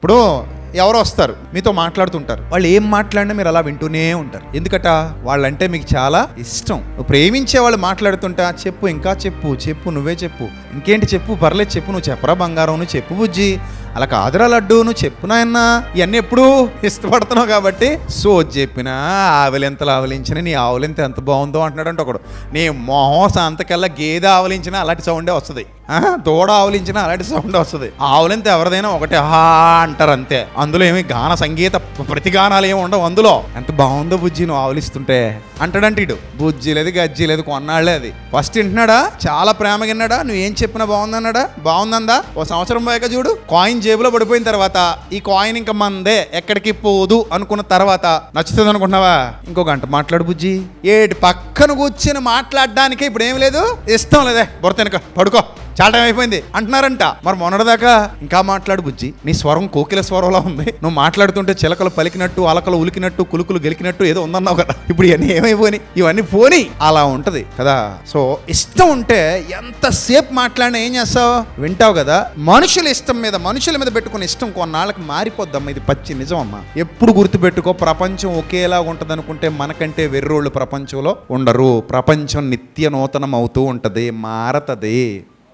ఇప్పుడు ఎవరో వస్తారు మీతో మాట్లాడుతుంటారు. వాళ్ళు ఏం మాట్లాడినా మీరు అలా వింటూనే ఉంటారు. ఎందుకట? వాళ్ళంటే మీకు చాలా ఇష్టం. ప్రేమించే వాళ్ళు మాట్లాడుతుంటా చెప్పు ఇంకా చెప్పు చెప్పు నువ్వే చెప్పు. ఇంకేంటి చెప్పు పర్లేదు చెప్పు నువ్వు చెప్పరా బంగారం నువ్వు చెప్పు బుజ్జి. అలా కాదురా లడ్డు నువ్వు చెప్పునాయన్నా ఇవన్నీ ఎప్పుడు ఇష్టపడుతున్నావు కాబట్టి సో చెప్పినా ఆవలింతలు ఆవలించిన నీ ఆవలింత ఎంత బాగుందో అంటున్నాడు అంటే ఒకడు. నీ మొహం అంతకల్లా గేదె ఆవలించినా అలాంటి సౌండే వస్తుంది. దూడ ఆవులించినా అలాంటి సౌండ్ వస్తుంది. ఆవులింత ఎవరిదైనా ఒకటే హా అంటారు అంతే. అందులో ఏమి గాన సంగీత ప్రతిగానాలు ఏమి ఉండవు అందులో. ఎంత బాగుందో బుజ్జి నువ్వు ఆవులిస్తుంటే అంటాడంట ఇడు. బుజ్జి లేదు గజ్జి లేదు కొన్నాళ్ళే అది. ఫస్ట్ వింటున్నాడా? చాలా ప్రేమ విన్నాడా? నువ్వు ఏం చెప్పినా బాగుందన్నాడా? బాగుందందా? ఓ సంవత్సరం పోయాక చూడు. కాయిన్ జేబులో పడిపోయిన తర్వాత ఈ కాయిన్ ఇంకా మందే ఎక్కడికి పోదు అనుకున్న తర్వాత నచ్చుతుంది అనుకుంటున్నావా ఇంకో గంట మాట్లాడు బుజ్జి. ఏటి పక్కన కూర్చొని మాట్లాడడానికి ఇప్పుడు ఏం లేదు? ఇష్టం లేదే. బొరతెనక పడుకో. చాలా టైం అయిపోయింది. అంటున్నారంట. మరి మొన్నటిదాకా ఇంకా మాట్లాడు బుజ్జి. నీ స్వరం కోకిల స్వరంలో ఉంది. నువ్వు మాట్లాడుతుంటే చిలకలు పలికినట్టు అలకలు ఉలికినట్టు కులుకులు గెలికినట్టు ఏదో ఉందన్నావు కదా. ఇప్పుడు ఇవన్నీ ఏమైపోయి ఇవన్నీ పోని. అలా ఉంటది. కదా? సో ఇష్టం ఉంటే ఎంతసేపు మాట్లాడినా ఏం చేస్తావు? వింటావు కదా? మనుషుల ఇష్టం మీద మనుషుల మీద పెట్టుకున్న ఇష్టం కొన్నాళ్ళకి మారిపోద్దమ్మా. ఇది పచ్చి నిజం అమ్మా ఎప్పుడు గుర్తుపెట్టుకో. ప్రపంచం ఒకేలా ఉంటదనుకుంటే మనకంటే వెర్రోళ్ళు ప్రపంచంలో ఉండరు ప్రపంచం నిత్య నూతనం అవుతూ ఉంటుంది. మారతది.